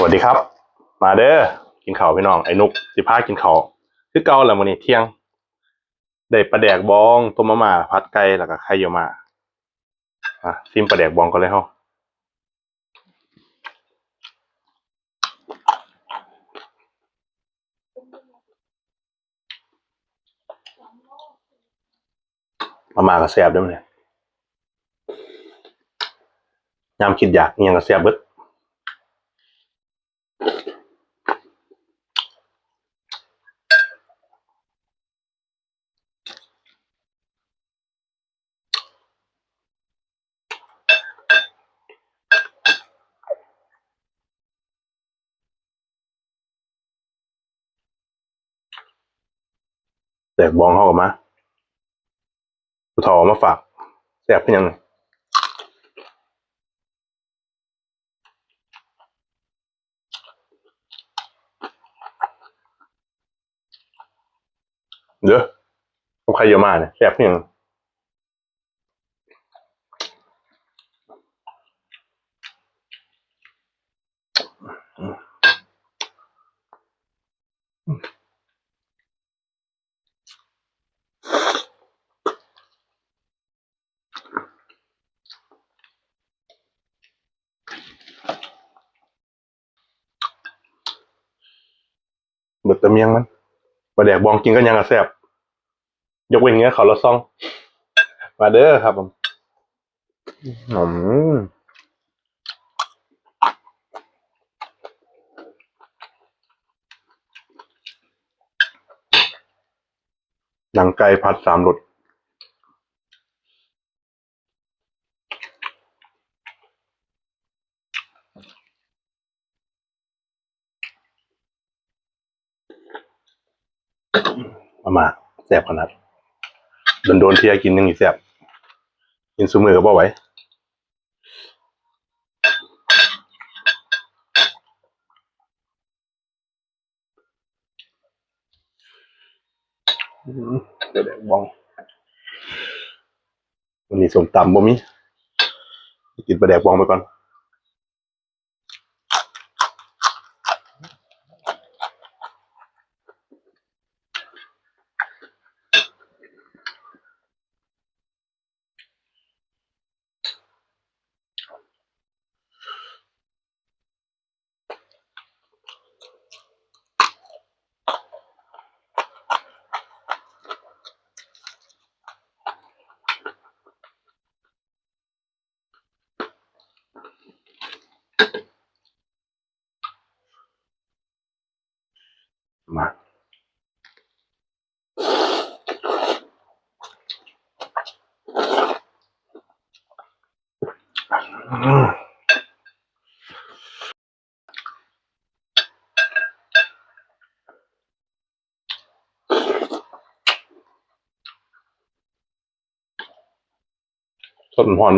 สวัสดีครับ มาเด้อกินข้าวพี่น้องไอ้นุกสิพากินข้าวคือเก่าและมื้อนี้เที่ยงได้ปลาแดกบองต้มมะม่าผัดไก่แล้วก็ไข่เยี่ยวมาอะซิมปลาแดกบองก่อนเลยเฮามาม่าก็แซ่บด้วยมั้ยเนี่ยยามคิดอยากยังก็แซ่บเบิด แตกบองเข้ากับมาผู้ทอมาฝากแสบเป็นยังไงเด้อผมใครเยอะมากเนี่ยแสบเป็นยัง เบิดตะเมียงมันมาแดกบองกินก็ยังกระแซบยกเว้นเงี้ยเขาละซอง มาเด้อครับผมอืมหนังไก่ผัดสามรส มามาแซ่บขนาดโดนโดนเที่ยกินยังอีแซ่บกินซุมือก็บ่ไหวเดี๋ยวแดกบองวันนี้สมตำบ่มีกินปลาแดกบองไปก่อน มาอืม สดหอ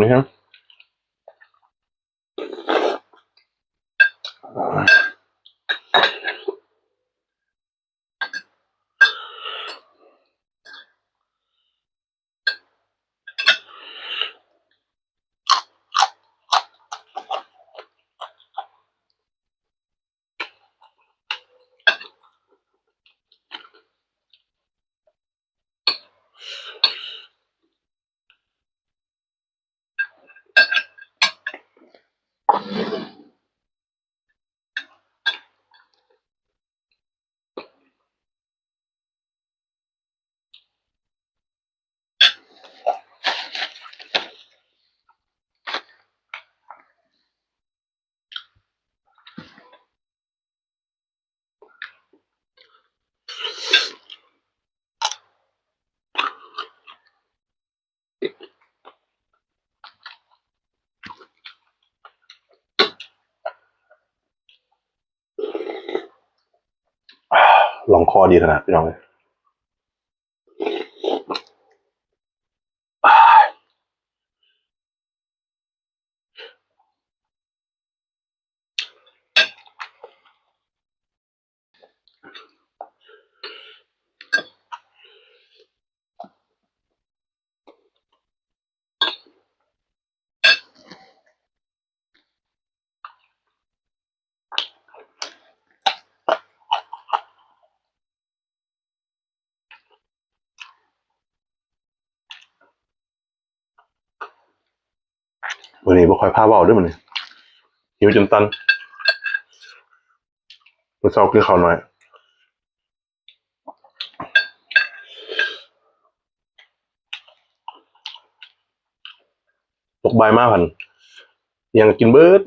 ลองคอดีขนาดพี่น้องเลย วันนี้บ่ค่อยพาเบาด้วยมันนี่หิวจนตันมื้อเช้ากินข้าวน้อยตกใบมากพันยังกินเบิด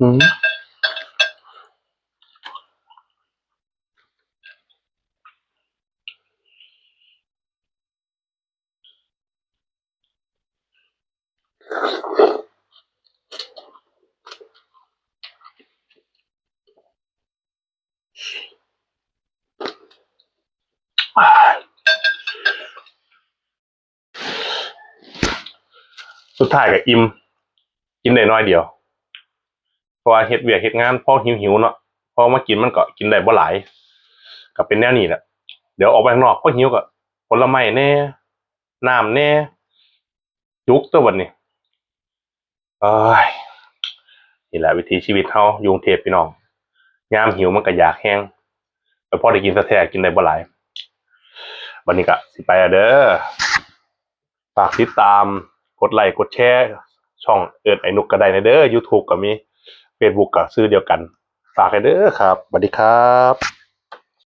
อืมสุดท้ายกับอิม กินได้น้อยเดียว ราะว่าเฮ็ดเวียกเฮ็ดงานพอหิวหิวเนาะพอมากินมันก็กินได้บ่หลายก็เป็นแนวนี้แหละเดี๋ยวออกไปข้างนอกพอหิวก็ผลไม้แน่น้ำแน่จุกตัววันนี้เอ้ยนี่แหละวิถีชีวิตเฮายุงเทพพี่น้องยามหิวมันก็อยากแห้งแต่พอได้กินแท้ๆกินได้บ่หลายวันนี้ก็สิไปเด้อฝากติดตามกดไลค์กดแชร์ช่องเอิดไอ้นุกก็ได้นะเด้อ YouTube ก็มี Facebook ก็ซื้อเดียวกัน ฝากให้เด้อครับสวัสดีครับ